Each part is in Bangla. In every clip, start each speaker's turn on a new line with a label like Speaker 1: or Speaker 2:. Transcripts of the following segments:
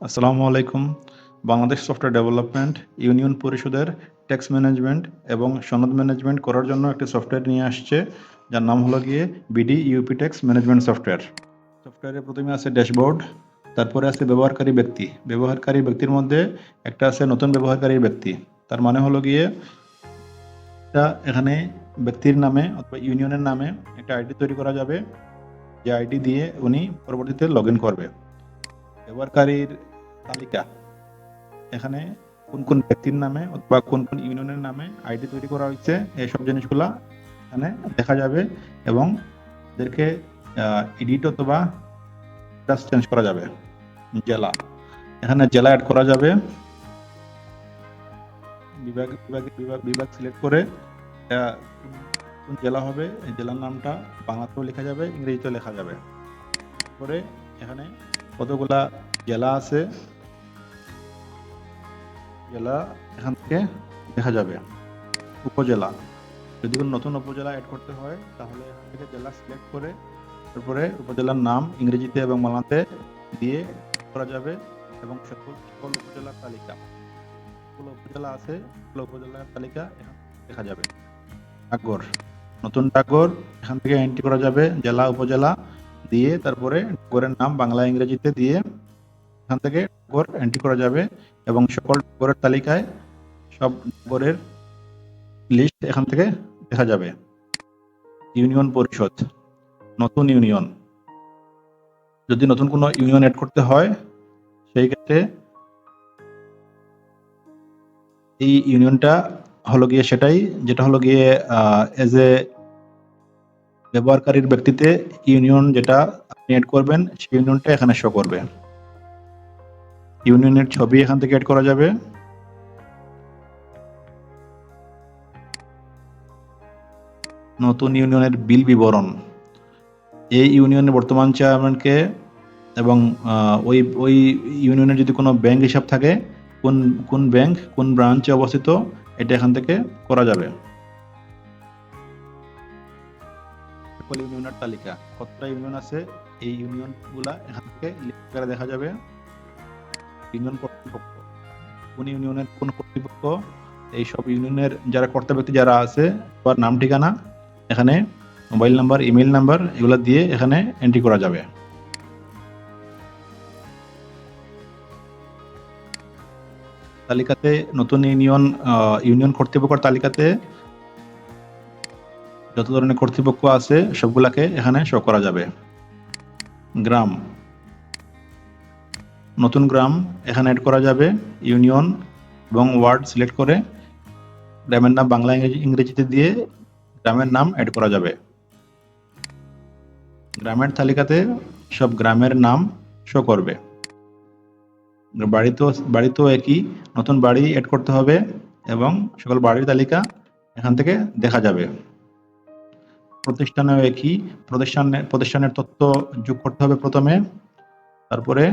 Speaker 1: আসসালামু আলাইকুম। বাংলাদেশ সফটওয়্যার ডেভেলপমেন্ট ইউনিয়ন পরিষদের ট্যাক্স ম্যানেজমেন্ট এবং সনদ ম্যানেজমেন্ট করার জন্য একটি সফটওয়্যার নিয়ে আসছে, যার নাম হলো গিয়ে BD UP tax management software. সফটওয়্যারে প্রথমে আছে ড্যাশবোর্ড, তারপরে আছে ব্যবহারকারী ব্যক্তি। ব্যবহারকারী ব্যক্তির মধ্যে একটা আছে নতুন ব্যবহারকারী ব্যক্তি। তার মানে হলো গিয়ে একটা এখানে ব্যক্তির নামে অথবা ইউনিয়নের নামে একটা আইডি তৈরি করা যাবে। যে আইডি দিয়ে উনি পরবর্তীতে লগ ইন করবে। ব্যবহারকারীর তালিকা। এখানে কোন কোন ব্যক্তির নামে অথবা কোন কোন ইউনিয়নের নামে আইডি তৈরি করা হয়েছে, এইসব জিনিসগুলা এখানে দেখা যাবে এবং এদেরকে এডিট অথবা চেঞ্জ করা যাবে, জেলা। এখানে জেলা অ্যাড করা যাবে। বিভাগ বিভাগ বিভাগ বিভাগ সিলেক্ট করে কোন জেলা হবে জেলার নামটা বাংলাতেও লেখা যাবে, ইংরেজিতেও লেখা যাবে। করে এখানে কতগুলা জেলা আছে জেলা, এখান থেকে দেখা যাবে। উপজেলা। যদি কোনো নতুন উপজেলা অ্যাড করতে হয়, তাহলে এখান থেকে জেলা সিলেক্ট করে, তারপরে উপজেলার নাম ইংরেজিতে এবং বাংলাতে দিয়ে করা যাবে এবং সকল সকল উপজেলার তালিকা। সকল উপজেলা আছে সকল উপজেলার তালিকা এখান দেখা যাবে। ডাকঘর নতুন ডাকঘর এখান থেকে এন্ট্রি করা যাবে জেলা, উপজেলা দিয়ে, তারপরে ডাকঘরের নাম বাংলা, ইংরেজিতে দিয়ে এখান থেকে ডাকঘর এন্ট্রি করা যাবে এবং সকল ডাকঘরের তালিকায় সব ডাকঘরের লিস্ট এখান থেকে দেখা যাবে। ইউনিয়ন পরিষদ, নতুন ইউনিয়ন। যদি নতুন কোনো ইউনিয়ন অ্যাড করতে হয়, সেই ক্ষেত্রে এই ইউনিয়নটা হলো গিয়ে সেটাই, যেটা হলো গিয়ে এজ এ ব্যবহারকারীর ব্যক্তিতে ইউনিয়ন যেটা আপনি অ্যাড করবেন, সেই ইউনিয়নটা এখানে শো করবে। ইউনিয়নের ছবি এখান থেকে অ্যাড করা যাবে। নতুন ইউনিয়নের বিল বিবরণ। এই ইউনিয়নের বর্তমান চেয়ারম্যানকে এবং ওই ওই ইউনিয়নের যদি কোনো ব্যাংক হিসাব থাকে, কোন কোন ব্যাংক, কোন ব্রাঞ্চে অবস্থিত, এটা এখান থেকে করা যাবে। ইউনিয়নের তালিকা। কতটা ইউনিয়ন আছে, এই ইউনিয়নগুলা এখান থেকে দেখা যাবে। ইউনিয়ন কর্তৃপক্ষ, কোন ইউনিয়নের কোন কর্তৃপক্ষ এই সব ইউনিয়নের যারা কর্তা ব্যক্তি যারা আছে, তার নাম, ঠিকানা, এখানে মোবাইল নাম্বার ইমেল নাম্বার, এগুলো দিয়ে এখানে এন্ট্রি করা যাবে। তালিকাতে নতুন ইউনিয়ন ইউনিয়ন কর্তৃপক্ষের তালিকাতে যত ধরনের কর্তৃপক্ষ আছে, সবগুলাকে এখানে শো করা যাবে। গ্রাম। নতুন গ্রাম, এখানে অ্যাড করা যাবে ইউনিয়ন এবং ওয়ার্ড সিলেক্ট করে গ্রামের নাম বাংলা ইংরেজি ইংরেজিতে দিয়ে গ্রামের নাম অ্যাড করা যাবে। গ্রামের তালিকাতে সব গ্রামের নাম শো করবে। বাড়িতেও বাড়িতেও একই নতুন বাড়ি অ্যাড করতে হবে এবং সকল বাড়ির তালিকা এখান থেকে দেখা যাবে। প্রতিষ্ঠানেও একই প্রতিষ্ঠানের প্রতিষ্ঠানের তথ্য যোগ করতে হবে প্রথমে। তারপরে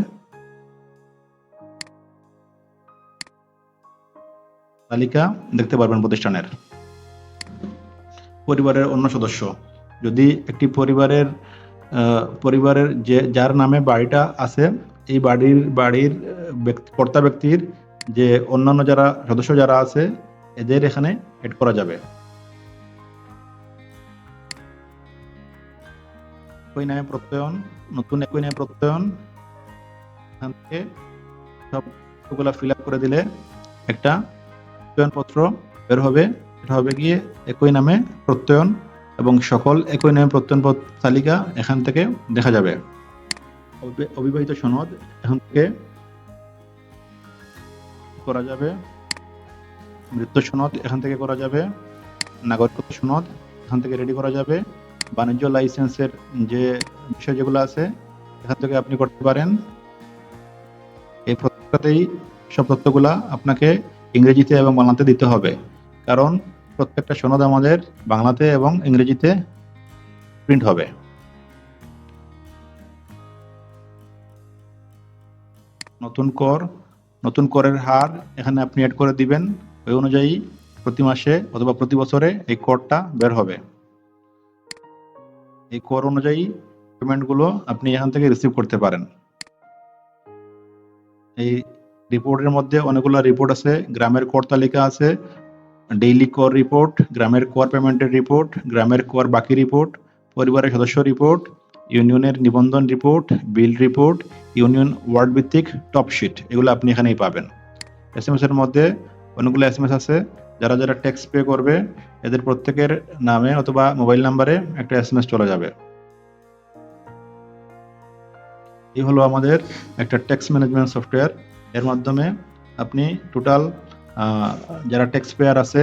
Speaker 1: তালিকা দেখতে পারবেন প্রতিষ্ঠানের। পরিবারের অন্য সদস্য। যদি একটি পরিবারের পরিবারের যে, যার নামে বাড়িটা আছে, এই বাড়ির বাড়ির কর্তা ব্যক্তির যে, অন্যান্য যারা, সদস্য যারা আছে, এদের এখানে এড করা যাবে। একই নামে প্রত্যয়ন, নতুন একই নামে প্রত্যয়ন। এখান থেকে সবগুলা ফিল আপ করে দিলে একটা প্রত্যয়নপত্র বের হবে। এটা হবে গিয়ে একই নামে প্রত্যয়ন এবং সকল একই নামে প্রত্যয়ন পত্র তালিকা এখান থেকে দেখা যাবে। অবি- অবিবাহিত সনদ এখান থেকে করা যাবে। মৃত্যু সনদ এখান থেকে করা যাবে। নাগরিকত্ব সনদ এখান থেকে রেডি করা যাবে। বাণিজ্য লাইসেন্সের যে বিষয় যেগুলো আছে, এখান থেকে আপনি করতে পারেন। এই প্রত্যেকটাতেই সব তথ্যগুলা আপনাকে ইংরেজিতে এবং বাংলাতে দিতে হবে। কারণ প্রত্যেকটা সনদ আমাদের বাংলাতে এবং ইংরেজিতে প্রিন্ট হবে। নতুন কর, নতুন করের হার এখানে আপনি অ্যাড করে দিবেন। ওই অনুযায়ী প্রতি মাসে অথবা প্রতি বছরে এই করটা বের হবে। এই কর অনুযায়ী পেমেন্টগুলো আপনি এখান থেকে রিসিভ করতে পারেন। এই রিপোর্টের মধ্যে অনেকগুলো রিপোর্ট আছে। গ্রামের কর তালিকা আছে। ডেইলি কর রিপোর্ট গ্রামের কর পেমেন্টের রিপোর্ট গ্রামের কর বাকি রিপোর্ট পরিবারের সদস্য রিপোর্ট ইউনিয়নের নিবন্ধন report bill report union ward ভিত্তিক টপ শিট এগুলো আপনি এখানেই পাবেন। এস এম এর মধ্যে অনেকগুলো এস এম এস আছে। যারা যারা ট্যাক্স পে করবে, এদের প্রত্যেকের নামে অথবা মোবাইল নাম্বারে একটা এস এম এস চলে যাবে। এই হলো আমাদের একটা ট্যাক্স ম্যানেজমেন্ট সফটওয়্যার এর মাধ্যমে আপনি টোটাল যারা ট্যাক্স পেয়ার আছে,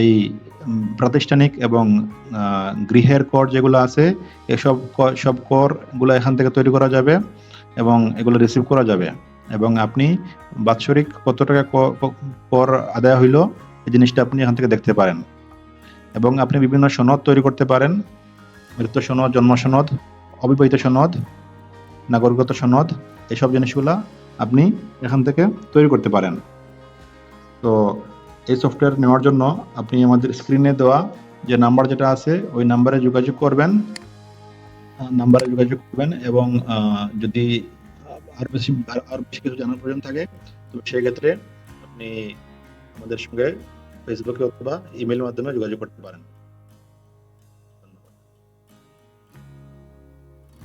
Speaker 1: এই প্রাতিষ্ঠানিক এবং গৃহের কর যেগুলো আছে, এসব সব করগুলো এখান থেকে তৈরি করা যাবে এবং এগুলো রিসিভ করা যাবে। এবং আপনি বাৎসরিক কত টাকা কর আদায় হইল, এই জিনিসটা আপনি এখান থেকে দেখতে পারেন। এবং আপনি বিভিন্ন সনদ তৈরি করতে পারেন মৃত্যু সনদ, জন্ম সনদ, অবিবাহিত সনদ, নাগরিকত্ব সনদ, এসব জিনিসগুলা আপনি এখান থেকে তৈরি করতে পারেন। তো এই সফটওয়্যার নেওয়ার জন্য আপনি আমাদের স্ক্রিনে দেওয়া যে নাম্বার যেটা আছে, ওই নাম্বারে যোগাযোগ করবেন। নাম্বারে যোগাযোগ করবেন এবং যদি আর বেশি, আর- আর বেশি কিছু জানার প্রয়োজন থাকে, তো সেই ক্ষেত্রে আপনি আমাদের সঙ্গে ফেসবুকে অথবা ইমেল মাধ্যমে যোগাযোগ করতে পারেন।